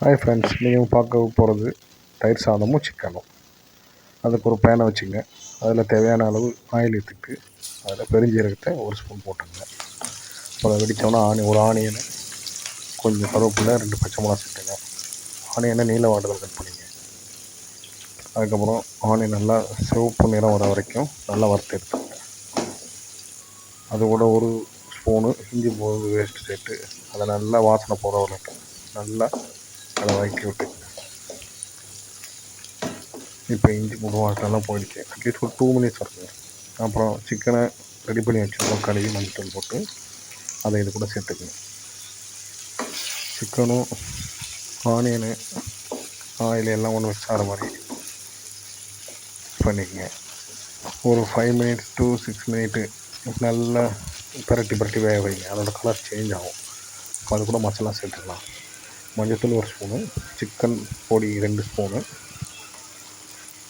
Hi friends நீங்கள் பார்க்க போகிறது தயிர் சாதமும் சிக்கனும் அதுக்கு ஒரு பேனை வச்சுங்க. அதில் தேவையான அளவு ஆயில் எடுத்துட்டு அதில் பெருஞ்சீரகத்தை ஒரு ஸ்பூன் போட்டுங்க. அப்புறம் அதை வெடித்தோன்னா ஆனி ஒரு ஆனியனை கொஞ்சம் கருவேப்பில் ரெண்டு பச்சை மிளகா சேர்த்துங்க. ஆனியனை நீல வாட்டத்தில் கட் பண்ணிங்க. அதுக்கப்புறம் ஆனியன் நல்லா சிவப்பு நிறம் வர வரைக்கும் நல்லா வறுத்து எடுத்துங்க. அது கூட ஒரு ஸ்பூனு இஞ்சி போது வேஸ்ட்டு சேர்த்து அதை நல்லா வாசனை போகிற வரைக்கும் நல்லா அதை வதக்கி விட்டுங்க இப்போ இஞ்சி பூண்டு வாசனைலாம் போயிடுச்சு. அட்லீஸ்ட் ஒரு டூ மினிட்ஸ் இருக்குங்க அப்புறம் சிக்கனை ரெடி பண்ணி வச்சுருக்கோம். கழுவி மஞ்சள் போட்டு அதை இது கூட சேர்த்துக்குங்க சிக்கனும் ஆனியனு ஆயில் எல்லாம் ஒன்று வச்சார மாதிரி பண்ணிக்கங்க. ஒரு five minutes two six minute நல்லா பரட்டி பரட்டி வேக வைங்க. அதோட கலர் சேஞ்ச் ஆகும். அது கூட மசாலா சேர்த்துக்கலாம். மஞ்சத்தூள் ஒரு ஸ்பூனு சிக்கன் பொடி ரெண்டு ஸ்பூனு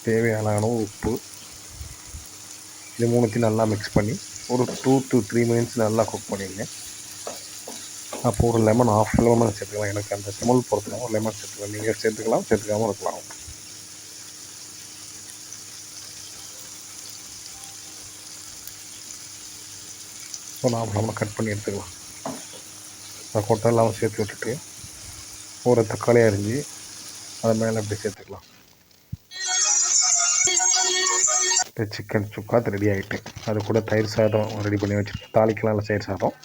தேவையான அளவு உப்பு. இது மூணுத்தையும் நல்லா மிக்ஸ் பண்ணி ஒரு டூ டு த்ரீ மினிட்ஸ் நல்லா குக் பண்ணிடுங்க அப்போ ஒரு லெமன் ஆஃப் லெமன் சேர்த்துக்கலாம். எனக்கு அந்த ஸ்மெல் பொறுத்துக்கலாம் ஒரு லெமன் சேர்த்துக்கலாம். நீங்கள் சேர்த்துக்கலாம் சேர்த்துக்காமல் இருக்கலாம். ஸோ நாம் நம்ம கட் பண்ணி எடுத்துக்கலாம். நான் கொட்டை இல்லாமல் சேர்த்து விட்டுட்டு ஒரு தக்காளி அரிஞ்சு அதை மேலே அப்படி சேர்த்துக்கலாம். சிக்கன் சுக்கா ரெடி ஆகிட்டு அது கூட தயிர் சாதம் ரெடி பண்ணி வச்சுருக்கேன். தாளிக்கலாம் தயிர் சாதம்.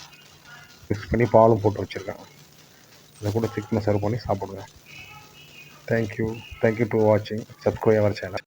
மிக்ஸ் பண்ணி பாலும் போட்டு வச்சுருக்கேன். அதை கூட சிக்கனை சர்வ் பண்ணி சாப்பிடுங்க. Thank you thank you to வாட்சிங் சப்ஸ்கிரைப் அவர் சேனல்